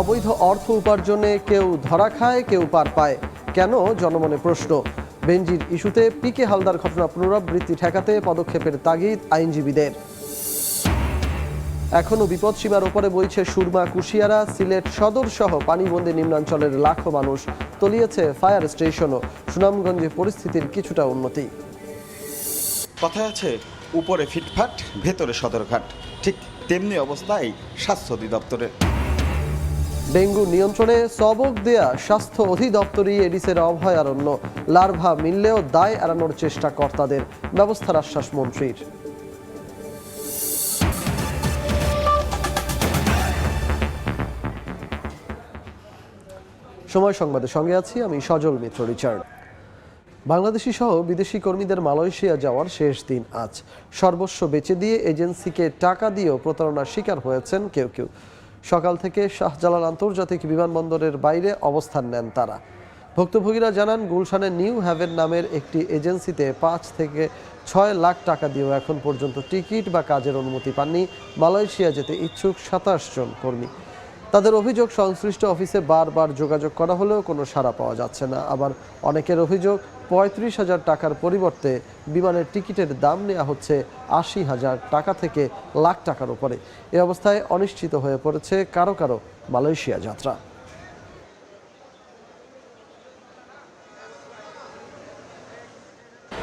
অবৈধ অর্থ উপার্জনে কেউ ধরা খায়, কেউ পার পায়। কেন? জনমনে প্রশ্ন। বেঞ্জির ইস্যুতে পিকে হালদার ঘটনা পুনরাবৃত্তি ঠেকাতে পদক্ষেপের তাগিদ আইনজীবীদের। এখনও বিপদসীমার ওপরে বইছে সুরমা কুশিয়ারা, সিলেট সদর সহ পানিবন্দী নিম্নাঞ্চলের লাখো মানুষ। তলিয়েছে ফায়ার স্টেশনও। সুনামগঞ্জে পরিস্থিতির কিছুটা উন্নতি। কথায় আছে, উপরে ফিটফাট, ভেতরে সদরঘাট। ঠিক তেমনি অবস্থায় স্বাস্থ্য অধিদপ্তরের ডেঙ্গু নিয়ন্ত্রণে সবক দেয়া স্বাস্থ্য অধিদপ্তরই এডিসের অভয়ারণ্য লার্ভা মিললেও দায় এড়ানোর চেষ্টা কর্তাদের ব্যবস্থার আশ্বাস মন্ত্রীর। সময় সংবাদের সঙ্গে আছি আমি সজল মিত্র, রিচার্ড। বাংলাদেশি সহ বিদেশি কর্মীদের মালয়েশিয়া যাওয়ার শেষ দিন আজ। সর্বস্ব বেচে দিয়ে এজেন্সিকে টাকা দিয়েও প্রতারণার শিকার হয়েছেন কেউ কেউ। সকাল থেকে শাহজালাল আন্তর্জাতিক বিমানবন্দরের বাইরে অবস্থান নেন তারা। ভুক্তভোগীরা জানান গুলশানে নিউ হ্যাভেন নামের একটি এজেন্সিতে পাঁচ থেকে ছয় লাখ টাকা দিয়েও এখন পর্যন্ত টিকিট বা কাজের অনুমতি পাননি। মালয়েশিয়া যেতে ইচ্ছুক সাতাশ জন কর্মী। তাদের অভিযোগ, সংশ্লিষ্ট অফিসে বারবার যোগাযোগ করা হলেও কোনো সাড়া পাওয়া যাচ্ছে না। আবার অনেকের অভিযোগ, পঁয়ত্রিশ হাজার টাকার পরিবর্তে বিমানের টিকিটের দাম নেওয়া হচ্ছে আশি হাজার টাকা থেকে লাখ টাকার উপরে। এ অবস্থায় অনিশ্চিত হয়ে পড়েছে কারও কারও মালয়েশিয়া যাত্রা।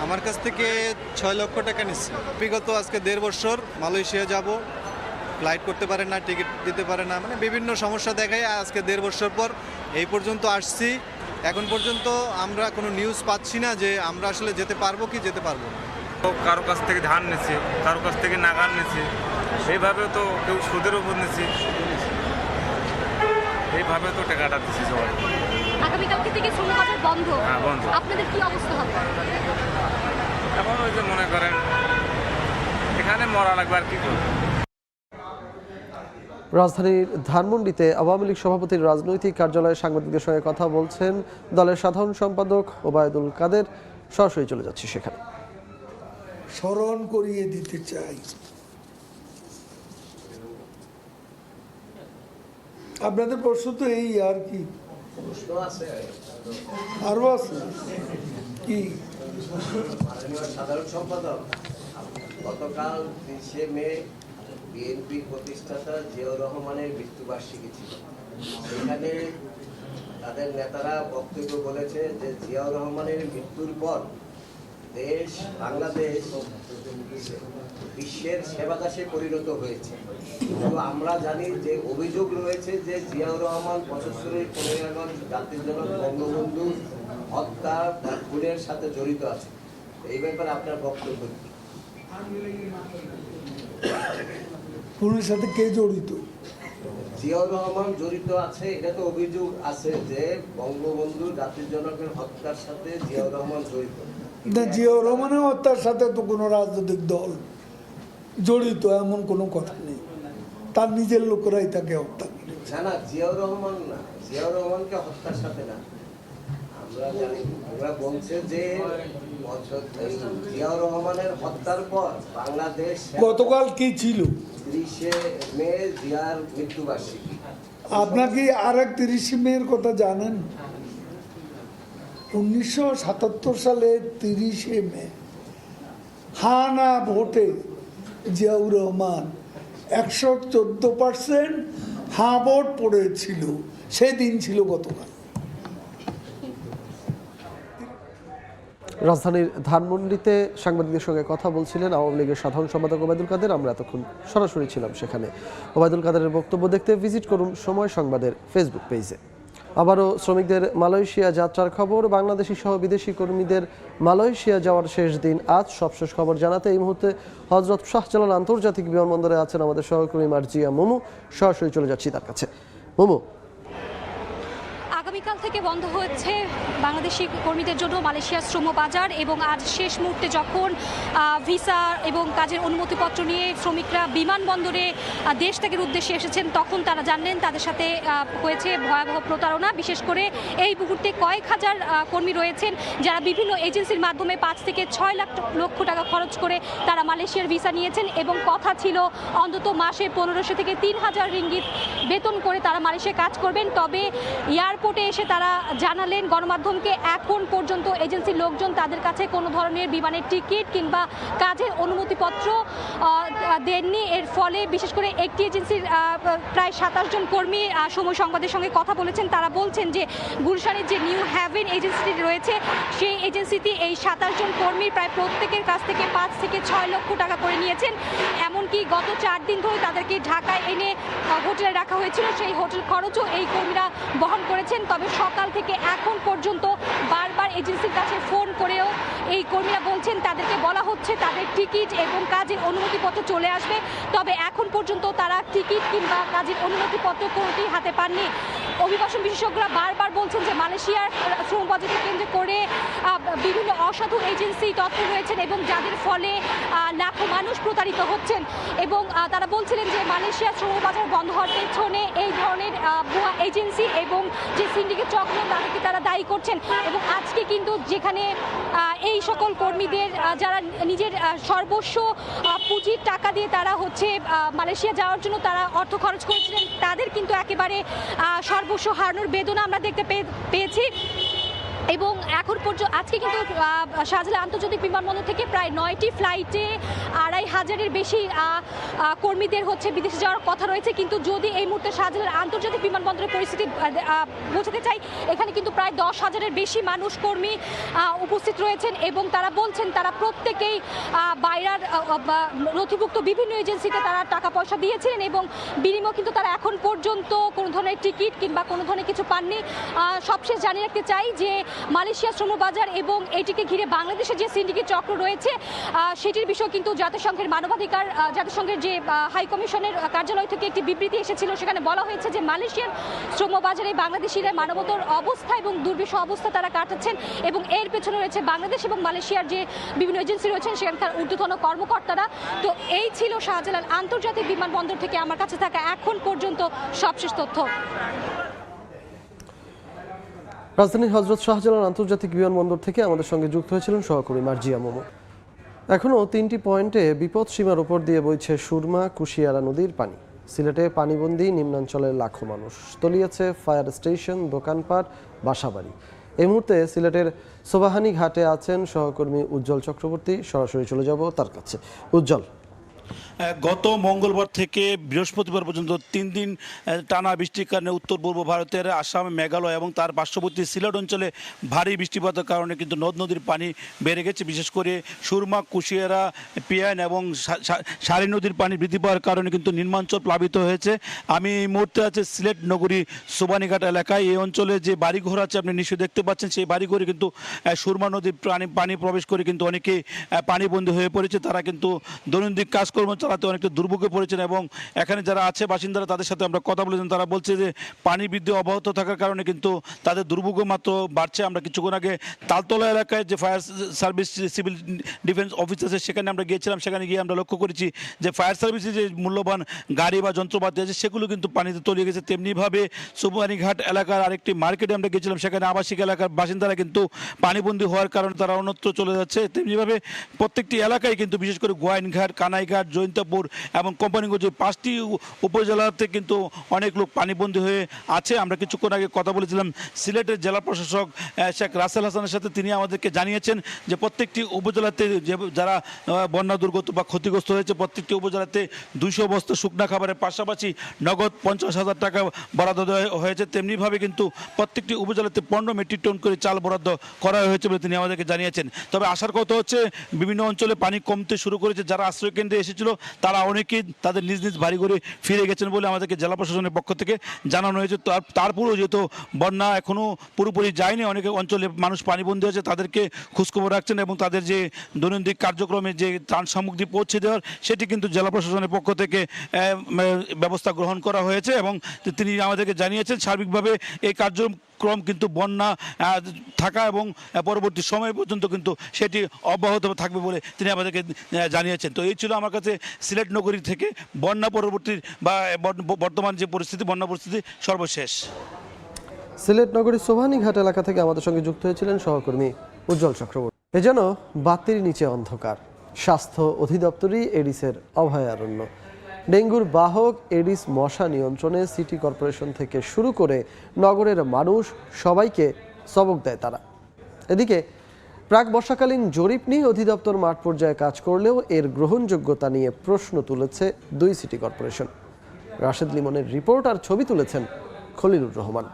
আমার কাছ থেকে ছয় লক্ষ টাকা নিচ্ছে। বিগত আজকে দেড় বছর মালয়েশিয়া যাব। ফ্লাইট করতে পারে না টিকিট দিতে পারে না মানে বিভিন্ন সমস্যা দেখায়। আজকে দেড় বছর পর এই পর্যন্ত আসছি। এখন পর্যন্ত আমরা কোনো নিউজ পাচ্ছি না যে আমরা আসলে যেতে পারব কি যেতে পারব কারও কাছ থেকে ধান নিচ্ছে কারও কাছ থেকে নাগান নিচ্ছে এইভাবে তো কেউ সুদের উপর নিচ্ছে। এইভাবে তো টাকাটা দিচ্ছে সবাই। আগামীকালকে থেকে শ্রম বাজার বন্ধ। হ্যাঁ, বন্ধ। আপনাদের কি অবস্থা হবে? এখন ওই যে মনে করেন এখানে মরা লাগবে আর কি করব? রাজধানীর ধানমন্ডিতে আওয়ামী লীগ সভাপতির রাজনৈতিক কার্যালয়ে সাংবাদিকদের সঙ্গে কথা বলছেন দলের সাধারণ সম্পাদক ওবায়দুল কাদের। সরাসরি চলে যাচ্ছি সেখানে। স্মরণ করিয়ে দিতে চাই। আপনাদের প্রশ্ন তো এই আর কি। আরও আছে। কি? সাধারণ সম্পাদক গতকাল তিরিশে মে বিএনপির প্রতিষ্ঠাতা জিয়াউর রহমানের মৃত্যুবার্ষিকী ছিল। সেখানে তাদের নেতারা বক্তব্য বলেছে যে জিয়াউর রহমানের মৃত্যুর পর দেশ, বাংলাদেশ বিশ্বের সেবাদাসে পরিণত হয়েছে। কিন্তু আমরা জানি যে অভিযোগ রয়েছে যে জিয়াউর রহমান পঁচাত্তরের পনেরোই আগস্ট জাতির জনক বঙ্গবন্ধু হত্যা খুনের সাথে জড়িত আছে। এই ব্যাপারে আপনার বক্তব্য কি? খুনের সাথে কে জড়িত? জিয়াউর রহমান জড়িত আছে এটা তো অভিযোগ আছে যে বঙ্গবন্ধু জাতির জনকের হত্যার সাথে জিয়াউর রহমান জড়িত। জিয়াউর রহমানের হত্যার সাথে তো কোনো রাজনৈতিক দল জড়িত এমন কোনো কথা নেই। তার নিজের লোকেরাই তাকে হত্যা করে। না না জিয়াউর রহমান না। জিয়াউর রহমানকে হত্যার সাথে না। আমরা জানি আমরা বলছে যে জিয়াউর রহমানের হত্যার পর বাংলাদেশ গতকাল কি ছিল? মে মৃত্যুবার্ষিকী। আপনাকে আর এক তিরিশে মেয়ের কথা জানেন? উনিশশো সাতাত্তর সালে তিরিশে মে হা না ভোটে জিয়াউর রহমান একশো চোদ্দ পার্সেন্ট হা ভোট পড়েছিল। সেদিন ছিল গতকাল। রাজধানীর ধানমন্ডিতে সাংবাদিকদের সঙ্গে কথা বলছিলেন আওয়ামী লীগের সাধারণ সম্পাদক ওবায়দুল কাদের। আমরা এতক্ষণ সরাসরি ছিলাম সেখানে। ওবায়দুল কাদেরের বক্তব্য দেখতে ভিজিট করুন সময় সংবাদের ফেসবুক পেজে। আবারও শ্রমিকদের মালয়েশিয়া যাত্রার খবর। বাংলাদেশি সহ বিদেশি কর্মীদের মালয়েশিয়া যাওয়ার শেষ দিন। আজ সবশেষ খবর জানাতে এই মুহূর্তে হজরত শাহজালাল আন্তর্জাতিক বিমানবন্দরে আছেন আমাদের সহকর্মী মার্জিয়া মোমু। সরাসরি চলে যাচ্ছি তার কাছে। মোমু। থেকে বন্ধ হচ্ছে বাংলাদেশি কর্মীদের জন্য মালয়েশিয়ার শ্রম বাজার এবং আজ শেষ মুহূর্তে যখন ভিসা এবং কাজের অনুমতিপত্র নিয়ে শ্রমিকরা বিমানবন্দরে দেশ ত্যাগের উদ্দেশ্যে এসেছেন, তখন তারা জানলেন তাদের সাথে হয়েছে ভয়াবহ প্রতারণা। বিশেষ করে এই মুহূর্তে কয়েক হাজার কর্মী রয়েছেন যারা বিভিন্ন এজেন্সির মাধ্যমে পাঁচ থেকে ছয় লাখ লক্ষ টাকা খরচ করে তারা মালয়েশিয়ার ভিসা নিয়েছেন এবং কথা ছিল অন্তত মাসে পনেরোশো থেকে তিন হাজার রিঙ্গিত বেতন করে তারা মালয়েশিয়ায় কাজ করবেন। তবে এয়ারপোর্টে এসে তারা জানালেন, গণমাধ্যমকে এখন পর্যন্ত এজেন্সির লোকজন তাদের কাছে কোনো ধরনের বিমানের টিকিট কিংবা কাজের অনুমতিপত্র দেননি। এর ফলে বিশেষ করে একটি এজেন্সির প্রায় সাতাশ জন কর্মী সময় সংবাদের সঙ্গে কথা বলেছেন। তারা বলছেন যে গুলশানের যে নিউ হ্যাভেন এজেন্সিটি রয়েছে, সেই এজেন্সিটি এই সাতাশ জন কর্মী প্রায় প্রত্যেকের কাছ থেকে পাঁচ থেকে ছয় লক্ষ টাকা করে নিয়েছেন। এমনকি গত চার দিন ধরে তাদেরকে ঢাকায় এনে হোটেলে রাখা হয়েছিল। সেই হোটেল খরচও এই কর্মীরা বহন করেছেন। তবে সকাল থেকে এখন পর্যন্ত বারবার এজেন্সির কাছে এই কর্মীরা বলছেন তাদেরকে বলা হচ্ছে তাদের টিকিট এবং কাজের অনুমতিপত্র চলে আসবে। তবে এখন পর্যন্ত তারা টিকিট কিংবা কাজের অনুমতিপত্র কোনোটি হাতে পাননি। অভিবাসন বিশেষজ্ঞরা বারবার বলছেন যে মালয়েশিয়ার শ্রম বাজেটকে কেন্দ্র করে বিভিন্ন অসাধু এজেন্সি তথ্য রয়েছেন এবং যাদের ফলে লাখো মানুষ প্রতারিত হচ্ছেন। এবং তারা বলছিলেন যে মালয়েশিয়ার শ্রম বাজার বন্ধ হওয়ার পেছনে এই ধরনের ভুয়া এজেন্সি এবং যে সিন্ডিকেট চক্র তাদেরকে তারা দায়ী করছেন। এবং আজকে কিন্তু যেখানে আহ, এই সকল কর্মীদের যারা নিজের সর্বস্ব পুঁজির টাকা দিয়ে তারা হচ্ছে মালয়েশিয়া যাওয়ার জন্য তারা অর্থ খরচ করেছিলেন, তাদের কিন্তু একেবারে সর্বস্ব হারানোর বেদনা আমরা দেখতে পেয়ে- পেয়েছি। এবং এখন পর্যন্ত আজকে কিন্তু আহ, শাহজালাল আন্তর্জাতিক বিমানবন্দর থেকে প্রায় নয়টি ফ্লাইটে আড়াই হাজারের বেশি কর্মীদের হচ্ছে বিদেশে যাওয়ার কথা রয়েছে। কিন্তু যদি এই মুহূর্তে শাহজালাল আন্তর্জাতিক বিমানবন্দরের পরিস্থিতি বোঝাতে চাই এখানে কিন্তু প্রায় দশ হাজারের বেশি মানুষ কর্মী উপস্থিত রয়েছেন এবং তারা বলছেন তারা প্রত্যেকেই বাইরার নথিভুক্ত বিভিন্ন এজেন্সিতে তারা টাকা পয়সা দিয়েছিলেন এবং বিনিময় কিন্তু তারা এখন পর্যন্ত কোনো ধরনের টিকিট কিংবা কোনো ধরনের কিছু পাননি। সবশেষ জানিয়ে রাখতে চাই যে মালয়েশিয়া শ্রমবাজার এবং এটিকে ঘিরে বাংলাদেশে যে সিন্ডিকেট চক্র রয়েছে সেটির বিষয় কিন্তু জাতিসংঘের মানবাধিকার জাতিসংঘের যে হাই কমিশনের কার্যালয় থেকে একটি বিবৃতি এসেছিল। সেখানে বলা হয়েছে যে মালয়েশিয়ার শ্রম শ্রমবাজারে বাংলাদেশিরা মানবতর অবস্থা এবং দুর্বিষ অবস্থা তারা কাটাচ্ছেন এবং এর পেছনে রয়েছে বাংলাদেশ এবং মালয়েশিয়ার যে বিভিন্ন এজেন্সি রয়েছেন, সেখানকার ঊর্ধ্বতন কর্মকর্তারা। তো এই ছিল শাহজালাল আন্তর্জাতিক বিমানবন্দর থেকে আমার কাছে থাকা এখন পর্যন্ত সবশেষ তথ্য। রাজধানীর হজরত শাহজালাল আন্তর্জাতিক বিমানবন্দর থেকে আমাদের সঙ্গে যুক্ত হয়েছিলেন সহকর্মী মার্জিয়া মোমো। এখনও তিনটি পয়েন্টে বিপদ সীমার উপর দিয়ে বইছে সুরমা, কুশিয়ারা নদীর পানি। সিলেটে পানিবন্দী নিম্নাঞ্চলের লাখো মানুষ। তলিয়েছে ফায়ার স্টেশন, দোকানপাট, বাসাবাড়ি। এই মুহূর্তে সিলেটের সোবাহানি ঘাটে আছেন সহকর্মী উজ্জ্বল চক্রবর্তী। সরাসরি চলে যাব তার কাছে। উজ্জ্বল। গত মঙ্গলবার থেকে বৃহস্পতিবার পর্যন্ত তিন দিন টানা বৃষ্টির কারণে উত্তর পূর্ব ভারতের আসাম, মেঘালয় এবং তার পার্শ্ববর্তী সিলেট অঞ্চলে ভারী বৃষ্টিপাতের কারণে কিন্তু নদ নদীর পানি বেড়ে গেছে। বিশেষ করে সুরমা, কুশিয়ারা পিয়ান এবং সারি নদীর পানি বৃদ্ধি পাওয়ার কারণে কিন্তু নির্মাঞ্চল প্লাবিত হয়েছে। আমি এই মুহূর্তে আছে সিলেট নগরী সোবানীঘাট এলাকায়। এই অঞ্চলে যে বাড়িঘর আছে, আপনি নিশ্চয়ই দেখতে পাচ্ছেন, সেই বাড়িঘরে কিন্তু সুরমা নদীর পানি পানি প্রবেশ করে কিন্তু অনেকেই পানিবন্দী হয়ে পড়েছে। তারা কিন্তু দৈনন্দিন কাজকর্ম চালাতে অনেকটা দুর্ভোগে পড়েছেন এবং এখানে যারা আছে বাসিন্দারা, তাদের সাথে আমরা কথা বলেছেন তারা বলছে যে পানি বৃদ্ধি অব্যাহত থাকার কারণে কিন্তু তাদের দুর্ভোগ মাত্র বাড়ছে। আমরা কিছুক্ষণ আগে তালতলা এলাকায় যে fire service civil defence office আছে, সেখানে আমরা গিয়েছিলাম। সেখানে গিয়ে আমরা লক্ষ্য করেছি যে ফায়ার সার্ভিসের যে মূল্যবান গাড়ি বা যন্ত্রপাতি আছে, সেগুলো কিন্তু পানিতে তলিয়ে গেছে। তেমনিভাবে সুবানীঘাট এলাকার আরেকটি মার্কেটে আমরা গেছিলাম সেখানে আবাসিক এলাকার বাসিন্দারা কিন্তু পানিবন্দী হওয়ার কারণে তারা অন্যত্র চলে যাচ্ছে। তেমনিভাবে প্রত্যেকটি এলাকায় কিন্তু বিশেষ করে গোয়াইনঘাট, কানাইঘাট জৈন্তপুর এবং কোম্পানিগঞ্জ পাঁচটি উপজেলাতে কিন্তু অনেক লোক পানিবন্দী হয়ে আছে। আমরা কিছুক্ষণ আগে কথা বলেছিলাম সিলেটের জেলা প্রশাসক শেখ রাসেল হাসানের সাথে। তিনি আমাদেরকে জানিয়েছেন যে প্রত্যেকটি উপজেলাতে যে যারা বন্যা দুর্গত বা ক্ষতিগ্রস্ত হয়েছে, প্রত্যেকটি উপজেলাতে দুইশো বস্তা শুকনা খাবারের পাশাপাশি নগদ পঞ্চাশ হাজার টাকা বরাদ্দ হয়েছে। তেমনিভাবে কিন্তু প্রত্যেকটি উপজেলাতে পনেরো মেট্রিক টন করে চাল বরাদ্দ করা হয়েছে বলে তিনি আমাদেরকে জানিয়েছেন। তবে আসার কথা হচ্ছে, বিভিন্ন অঞ্চলে পানি কমতে শুরু করেছে। যারা আশ্রয় কেন্দ্রে এসেছিল তারা অনেকেই তাদের নিজ নিজ বাড়ি ঘরে ফিরে গেছেন বলে আমাদেরকে জেলা প্রশাসনের পক্ষ থেকে জানানো হয়েছে। তার তারপরেও যেহেতু বন্যা এখনও পুরোপুরি যায়নি, অনেক অঞ্চলে মানুষ পানিবন্দী আছে, তাদেরকে খোঁজখবর রাখছেন এবং তাদের যে দৈনন্দিন কার্যক্রমে যে ত্রাণ সামগ্রী পৌঁছে দেওয়ার, সেটি কিন্তু জেলা প্রশাসনের পক্ষ থেকে ব্যবস্থা গ্রহণ করা হয়েছে এবং তিনি আমাদেরকে জানিয়েছেন সার্বিকভাবে এই কার্য ক্রম কিন্তু বন্যা থাকা এবং পরবর্তী সময় পর্যন্ত কিন্তু সেটি অব্যাহত থাকবে বলে তিনি আমাদেরকে জানিয়েছেন। তো এই ছিল আমার কাছে সিলেট নগরী থেকে বন্যা পরবর্তী বা বর্ত- বর্তমান যে পরিস্থিতি, বন্যা পরিস্থিতি, সর্বশেষ। সিলেট নগরীর সোভানীঘাট এলাকা থেকে আমাদের সঙ্গে যুক্ত হয়েছিলেন সহকর্মী উজ্জ্বল চক্রবর্তী। এ যেন বাতির নিচে অন্ধকার। স্বাস্থ্য অধিদপ্তরই এডিসের অভয়ারণ্য। ডেঙ্গুর বাহক এডিস মশা নিয়ন্ত্রণে সিটি কর্পোরেশন থেকে শুরু করে নগরের মানুষ সবাইকে সবক দেয় তারা। এদিকে, প্রাক বর্ষাকালীন জরিপ নিয়ে অধিদপ্তর মাঠ পর্যায়ে কাজ করলেও এর গ্রহণযোগ্যতা নিয়ে প্রশ্ন তুলেছে দুই সিটি কর্পোরেশন। রাশেদ লিমনের রিপোর্ট আর ছবি তুলেছেন খলিলুর রহমান।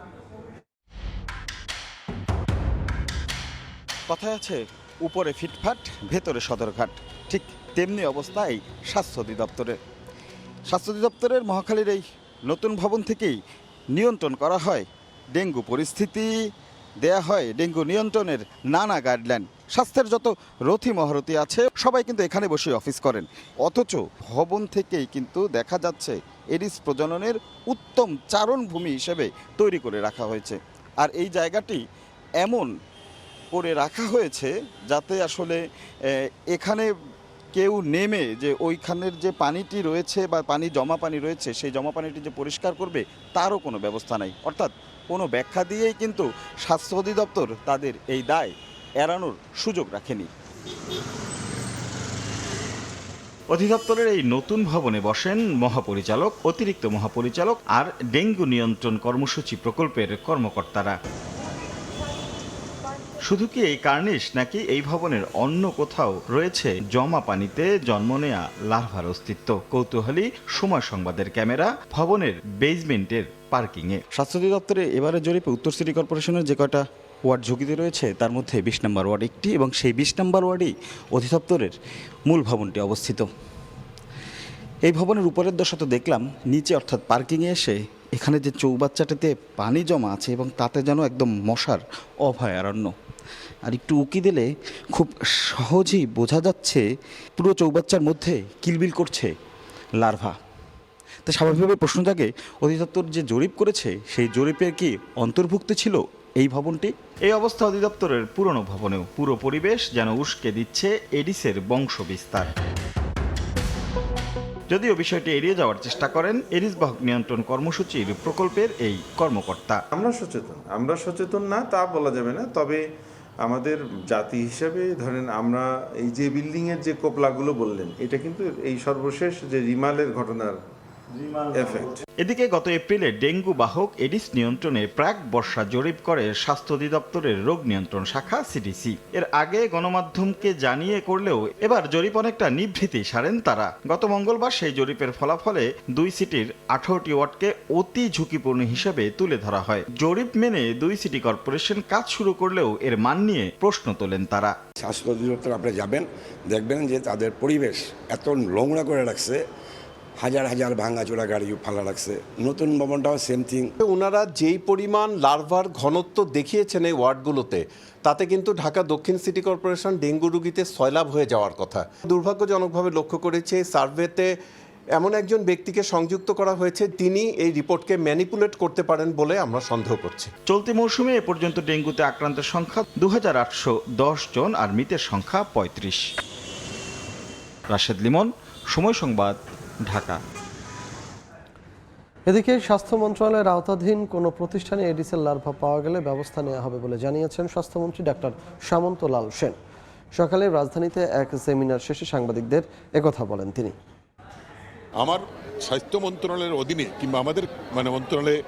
কথায় আছে, উপরে ফিটফাট, ভেতরে সদরঘাট। ঠিক তেমনি অবস্থায় স্বাস্থ্য অধিদপ্তরের। স্বাস্থ্য অধিদপ্তরের মহাখালীর এই নতুন ভবন থেকেই নিয়ন্ত্রণ করা হয়। ডেঙ্গু পরিস্থিতি দেয়া হয়, ডেঙ্গু নিয়ন্ত্রণের নানা গাইডলাইন স্বাস্থ্যের যত রথি মহারথী আছে, সবাই কিন্তু এখানে বসে অফিস করেন। অথচ ভবন থেকেই কিন্তু দেখা যাচ্ছে, এডিস প্রজননের উত্তম চারণভূমি হিসেবে তৈরি করে রাখা হয়েছে। আর এই জায়গাটি এমন করে রাখা হয়েছে যাতে আসলে এখানে কেউ নেমে যে ওইখানের যে পানিটি রয়েছে বা পানি জমা পানি রয়েছে, সেই জমা পানিটি যে পরিষ্কার করবে, তারও কোনো ব্যবস্থা নাই। অর্থাৎ কোনো ব্যাখ্যা দিয়েই কিন্তু স্বাস্থ্য অধিদপ্তর তাদের এই দায় এড়ানোর সুযোগ রাখেনি। অধিদপ্তরের এই নতুন ভবনে বসেন মহাপরিচালক, অতিরিক্ত মহাপরিচালক আর ডেঙ্গু নিয়ন্ত্রণ কর্মসূচি প্রকল্পের কর্মকর্তারা। শুধু কি এই কার্নিশ নাকি এই ভবনের অন্য কোথাও রয়েছে? জমা পানিতে জন্ম নেয়া লার্ভার অস্তিত্ব। কৌতূহলী সময় সংবাদের ক্যামেরা ভবনের বেজমেন্টের পার্কিংয়ে। স্বাস্থ্য অধিদপ্তরে এবারে জরিপে উত্তর সিটি কর্পোরেশনের যে কটা ওয়ার্ড ঝুঁকিতে রয়েছে, তার মধ্যে বিশ নম্বর ওয়ার্ড একটি এবং সেই বিশ নম্বর ওয়ার্ডেই অধিদপ্তরের মূল ভবনটি অবস্থিত। এই ভবনের উপরের দশা তো দেখলাম, নিচে অর্থাৎ পার্কিংয়ে এসে এখানে যে চৌবাচ্চাটিতে পানি জমা আছে এবং তাতে যেন একদম মশার অভয়ারণ্য। আর একটু উকি দিলে খুব সহজেই বোঝা যাচ্ছে পুরো চৌবাচ্চার মধ্যে কিলবিল করছে লার্ভা। তা স্বাভাবিকভাবে প্রশ্ন জাগে অধিদপ্তর যে জরিপ করেছে সেই জরিপের কি অন্তর্ভুক্ত ছিল এই ভবনটি? এই অবস্থা অধিদপ্তরের পুরনো ভবনেও পুরো পরিবেশ যেন উস্কে দিচ্ছে এডিসের বংশ বিস্তার যদিও বিষয়টি এড়িয়ে যাওয়ার চেষ্টা করেন এরিস বাহক নিয়ন্ত্রণ কর্মসূচির প্রকল্পের এই কর্মকর্তা। আমরা সচেতন আমরা সচেতন না তা বলা যাবে না তবে আমাদের জাতি হিসাবে ধরেন আমরা এই যে বিল্ডিংয়ের যে কোপলাগুলো বললেন, এটা কিন্তু এই সর্বশেষ যে রিমালের ঘটনার এফেক্ট এদিকে গত এপ্রিলে ডেঙ্গু বাহক এডিস নিয়ন্ত্রণে প্রাক বর্ষা জরিপ করে স্বাস্থ্য অধিদপ্তরের রোগ নিয়ন্ত্রণ শাখা সিডিসি এর আগে গণমাধ্যমকে জানিয়ে করলেও এবার জরিপ অনেকটা নিভৃতি সারেন তারা। গত মঙ্গলবার সেই জরিপের ফলাফলে দুই সিটির আঠারোটি ওয়ার্ডকে অতি ঝুঁকিপূর্ণ হিসেবে তুলে ধরা হয়। জরিপ মেনে দুই সিটি কর্পোরেশন কাজ শুরু করলেও এর মান নিয়ে প্রশ্ন তোলেন তারা। স্বাস্থ্য অধিদপ্তর আপনি যাবেন দেখবেন যে তাদের পরিবেশ এত নোংরা করে রাখছে হাজার হাজার ভাঙাচোরা গাড়ি ফালা রাখছে নতুন ভবনটাও সেম থিং ওনারা যেই পরিমাণ লার্ভার ঘনত্ব দেখিয়েছেন এই ওয়ার্ডগুলোতে তাতে কিন্তু ঢাকা দক্ষিণ সিটি কর্পোরেশন ডেঙ্গু রুগীতে সয়লাভ হয়ে যাওয়ার কথা। দুর্ভাগ্যজনকভাবে লক্ষ্য করেছে এই সার্ভেতে এমন একজন ব্যক্তিকে সংযুক্ত করা হয়েছে তিনি এই রিপোর্টকে ম্যানিপুলেট করতে পারেন বলে আমরা সন্দেহ করছি। চলতি মৌসুমে এ পর্যন্ত ডেঙ্গুতে আক্রান্তের সংখ্যা দু হাজার আটশো দশ জন আর মৃতের সংখ্যা পঁয়ত্রিশ। রাশেদ লিমন সময় সংবাদ ঢাকা। এদিকে স্বাস্থ্য মন্ত্রণালয়ের আওতাধীন কোনো প্রতিষ্ঠানে এডিসেল লার্ভা পাওয়া গেলে ব্যবস্থা নেওয়া হবে বলে জানিয়েছেন স্বাস্থ্যমন্ত্রী ডাক্তার সামন্ত লাল সেন। সকালে রাজধানীতে এক সেমিনার শেষে সাংবাদিকদের একথা বলেন তিনি। আমার স্বাস্থ্য মন্ত্রণালয়ের অধীনে কিংবা আমাদের মানে মন্ত্রণালয়ে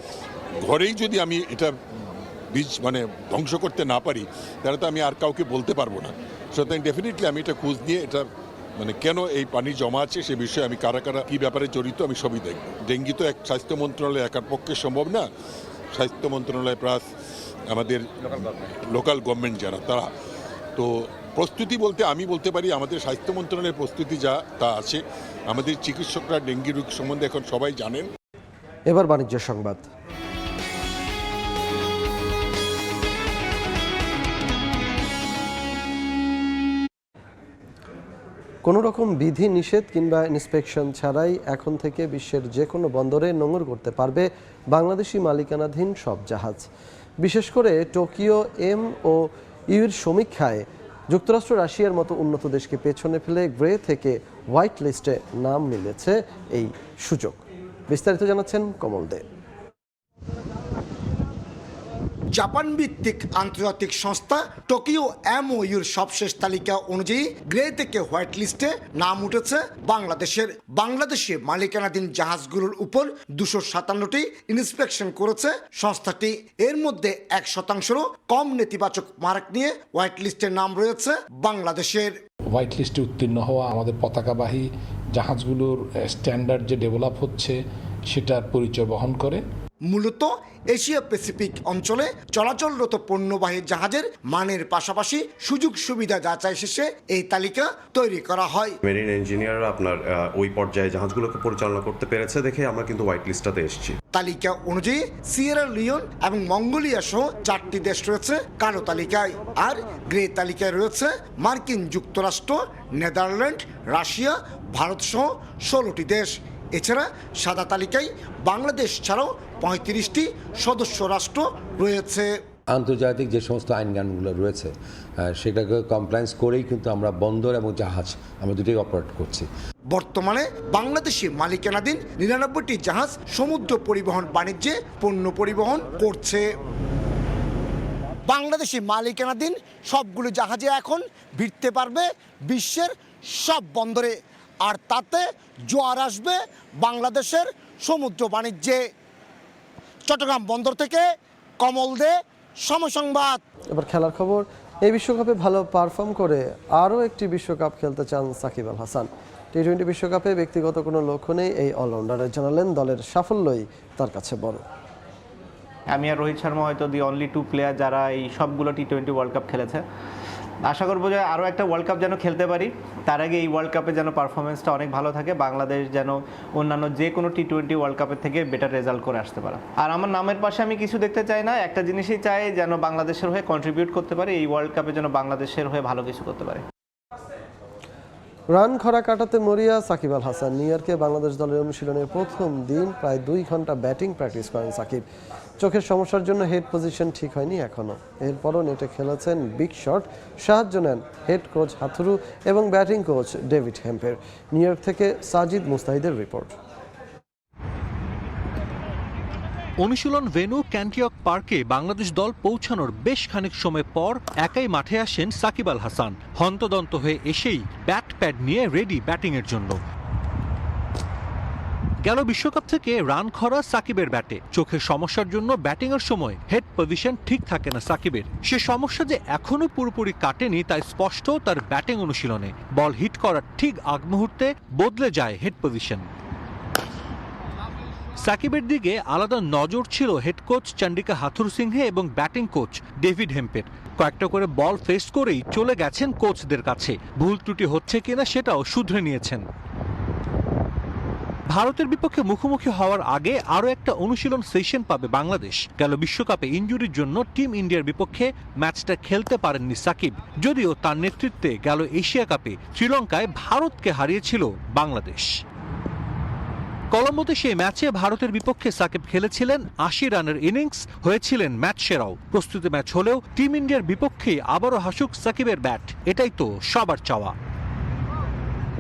ঘরেই যদি আমি এটা বীজ মানে ধ্বংস করতে না পারি তাহলে তো আমি আর কাউকে বলতে পারব না। সুতরাং ডেফিনেটলি আমি এটা খোঁজ নিয়ে এটা মানে কেন এই পানি জমা আছে সে বিষয়ে আমি কারা কারা কী ব্যাপারে জড়িত আমি সবই দেখব। ডেঙ্গি তো এক স্বাস্থ্য মন্ত্রণালয় একার পক্ষে সম্ভব না। স্বাস্থ্য মন্ত্রণালয় প্লাস আমাদের লোকাল গভর্নমেন্ট যারা তারা। তো প্রস্তুতি বলতে আমি বলতে পারি আমাদের স্বাস্থ্য মন্ত্রণালয়ের প্রস্তুতি যা তা আছে। আমাদের চিকিৎসকরা ডেঙ্গি রোগ সম্বন্ধে এখন সবাই জানেন। এবার বাণিজ্য সংবাদ। কোনো রকম বিধি নিষেধ কিংবা ইন্সপেকশন ছাড়াই এখন থেকে বিশ্বের যে কোনো বন্দরে নোঙর করতে পারবে বাংলাদেশি মালিকানাধীন সব জাহাজ। বিশেষ করে টোকিও, এম ও ইউর সমীক্ষায় যুক্তরাষ্ট্র রাশিয়ার মতো উন্নত দেশকে পেছনে ফেলে গ্রে থেকে হোয়াইট লিস্টে নাম মিলেছে এই সুযোগ। বিস্তারিত জানাচ্ছেন কমল দে। জাপান ভিত্তিক আন্তর্জাতিক সংস্থা টোকিও এমওইউর সবশেষ তালিকা অনুযায়ী গ্রে থেকে হোয়াইট লিস্টে নাম উঠেছে বাংলাদেশের। বাংলাদেশে মালিকানাধীন জাহাজগুলোর উপর দুশো সাতান্নটি ইন্সপেকশন করেছে সংস্থাটি। এর মধ্যে এক শতাংশেরও কম নেতিবাচক মার্ক নিয়ে হোয়াইট লিস্টের নাম রয়েছে বাংলাদেশের। হোয়াইট লিস্টে উত্তীর্ণ হওয়া আমাদের পতাকাবাহী জাহাজগুলোর স্ট্যান্ডার্ড যে ডেভেলপ হচ্ছে, সেটার পরিচয় বহন করে। মূলত এশিয়া প্যাসিফিক অঞ্চলে চলাচলরত পণ্যবাহী জাহাজের মানের পাশাপাশি সুযোগ সুবিধা যাচাই শেষে এই তালিকা তৈরি করা হয়। মেরিন ইঞ্জিনিয়াররা আপনার ওই পর্যায়ে জাহাজগুলোকে পরিচালনা করতে পেরেছে দেখে আমরা কিন্তু হোয়াইট লিস্টটাতে এসেছি। তালিকা অনুযায়ী সিয়েরা লিওন এবং মঙ্গোলিয়া সহ চারটি দেশ রয়েছে কালো তালিকায়। আর গ্রে তালিকায় রয়েছে মার্কিন যুক্তরাষ্ট্র নেদারল্যান্ড রাশিয়া ভারত সহ ষোলোটি দেশ। এছাড়া সাদা তালিকায় বাংলাদেশ ছাড়াও পঁয়ত্রিশটি সদস্য রাষ্ট্র রয়েছে। আন্তর্জাতিক যে সমস্ত আইনগানগুলো রয়েছে সেটাকে কমপ্লায়েন্স করেই কিন্তু আমরা বন্দর এবং জাহাজ আমরা দুটোই অপারেট করছি। বর্তমানে বাংলাদেশে মালিকানাধীন নিরানব্বইটি জাহাজ সমুদ্র পরিবহন বাণিজ্যে পণ্য পরিবহন করছে। বাংলাদেশি মালিকানাধীন সবগুলো জাহাজে এখন ভিড়তে পারবে বিশ্বের সব বন্দরে। আর তাতে জোয়ার আসবে বাংলাদেশের সমুদ্র বাণিজ্যে। চট্টগ্রাম বন্দর থেকে কমল দে সমসংবাদ এবার খেলার খবর এই বিশ্বকাপে ভালো পারফর্ম করে আরও একটি বিশ্বকাপ খেলতে চান সাকিব আল হাসান। টি টোয়েন্টি বিশ্বকাপে ব্যক্তিগত কোনো লক্ষ্য নেই এই অলরাউন্ডারের জানালেন দলের সাফল্যই তার কাছে বড়। আমি আর রোহিত শর্মা হয়তো দি অনলি টু প্লেয়ার যারা এই সবগুলো টি টোয়েন্টি ওয়ার্ল্ড কাপ খেলেছে। আশা করব যে আরও একটা ওয়ার্ল্ড কাপ যেন খেলতে পারি। তার আগে এই ওয়ার্ল্ড কাপে যেন পারফরমেন্সটা অনেক ভালো থাকে, বাংলাদেশ যেন অন্যান্য যে কোনো টি টোয়েন্টি ওয়ার্ল্ড কাপের থেকে বেটার রেজাল্ট করে আসতে পারে। আর আমার নামের পাশে আমি কিছু দেখতে চাই না, একটা জিনিসই চাই যেন বাংলাদেশের হয়ে কন্ট্রিবিউট করতে পারে, এই ওয়ার্ল্ড কাপে যেন বাংলাদেশের হয়ে ভালো কিছু করতে পারে। রান খরা কাটাতে মরিয়া, সাকিব আল হাসান। নিউ ইয়র্কে বাংলাদেশ দলের অনুশীলনের প্রথম দিন, প্রায় দুই ঘণ্টা ব্যাটিং প্র্যাকটিস করেন সাকিব। চোখের সমস্যার জন্য হেড পজিশন ঠিক হয়নি এখনও এরপরও নেটে খেলেছেন বিগ শট সাহায্য নেন হেড কোচ হাথুরু এবং ব্যাটিং কোচ ডেভিড হেম্পের নিউ ইয়র্ক থেকে সাজিদ মুস্তাহিদের রিপোর্ট অনুশীলন ভেন্যু ক্যান্টিয়ক পার্কে বাংলাদেশ দল পৌঁছানোর বেশ খানিক সময় পর একাই মাঠে আসেন সাকিব আল হাসান। হন্তদন্ত হয়ে এসেই ব্যাট প্যাড নিয়ে রেডি ব্যাটিংয়ের জন্য। গেল বিশ্বকাপ থেকে রান খরা সাকিবের ব্যাটে। চোখের সমস্যার জন্য ব্যাটিংয়ের সময় হেড পজিশন ঠিক থাকে না সাকিবের। সে সমস্যা যে এখনও পুরোপুরি কাটেনি তাই স্পষ্ট তার ব্যাটিং অনুশীলনে। বল হিট করার ঠিক আগ মুহূর্তে বদলে যায় হেড পজিশন সাকিবের দিকে আলাদা নজর ছিল হেড কোচ চন্ডিকা হাথুর সিংহে এবং ব্যাটিং কোচ ডেভিড হেম্পের। কয়েকটা করে বল ফেস করেই চলে গেছেন কোচদের কাছে। ভুল ত্রুটি হচ্ছে কিনা সেটাও শুধরে নিয়েছেন। ভারতের বিপক্ষে মুখোমুখি হওয়ার আগে আরও একটা অনুশীলন সেশন পাবে বাংলাদেশ। গেল বিশ্বকাপে ইনজুরির জন্য টিম ইন্ডিয়ার বিপক্ষে ম্যাচটা খেলতে পারেননি সাকিব। যদিও তার নেতৃত্বে গেল এশিয়া কাপে শ্রীলঙ্কায় ভারতকে হারিয়েছিল বাংলাদেশ। কলম্বোতে সেই ম্যাচে ভারতের বিপক্ষে সাকিব খেলেছিলেন আশি রানের ইনিংস, হয়েছিলেন ম্যাচ সেরাও। প্রস্তুতি ম্যাচ হলেও টিম ইন্ডিয়ার বিপক্ষে আবারও হাসুক সাকিবের ব্যাট। এটাই তো সবার চাওয়া।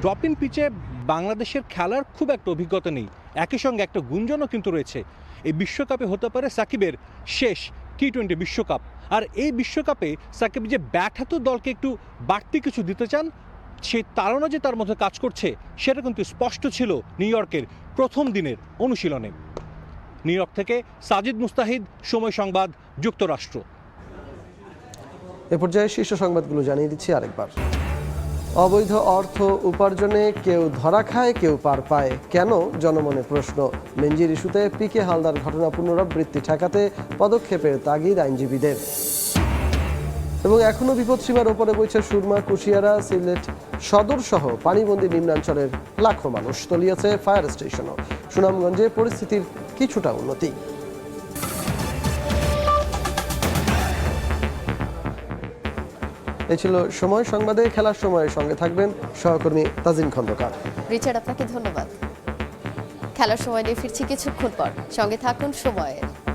ড্রপ ইন পিচে বাংলাদেশের খেলার খুব একটা অভিজ্ঞতা নেই। একই সঙ্গে একটা গুঞ্জনও কিন্তু রয়েছে। এই বিশ্বকাপে হতে পারে সাকিবের শেষ টি টোয়েন্টি বিশ্বকাপ। আর এই বিশ্বকাপে সাকিব যে ব্যাট হাত দলকে একটু বাড়তি কিছু দিতে চান, সেই তাড়না যে তার মধ্যে কাজ করছে, সেটা কিন্তু স্পষ্ট ছিল নিউ ইয়র্কের প্রথম দিনের অনুশীলনে। নিউ ইয়র্ক থেকে সাজিদ মুস্তাহিদ, সময় সংবাদ, যুক্তরাষ্ট্র। এ পর্যায়ে শীর্ষ সংবাদগুলো জানিয়ে দিচ্ছি আরেকবার। অবৈধ অর্থ উপার্জনে কেউ ধরা খায়, কেউ পার পায়। কেন? জনমনে প্রশ্ন। মেঞ্জির ইস্যুতে পিকে হালদার ঘটনা পুনরাবৃত্তি ঠেকাতে পদক্ষেপের তাগিদ আইনজীবীদের। এবং এখনও বিপদসীমার ওপরে বইছে সুরমা, কুশিয়ারা, সিলেট সদর সহ পানিবন্দী নিম্নাঞ্চলের লাখো মানুষ। তলিয়েছে ফায়ার স্টেশনও। সুনামগঞ্জে পরিস্থিতির কিছুটা উন্নতি। এই ছিল সময় সংবাদে, খেলার সময়ের সঙ্গে থাকবেন সহকর্মী তাজিন খন্দকার। রিচার্ড, আপনাকে ধন্যবাদ। খেলার সময় নিয়ে ফিরছি কিছুক্ষণ পর। সঙ্গে থাকুন সময়ের।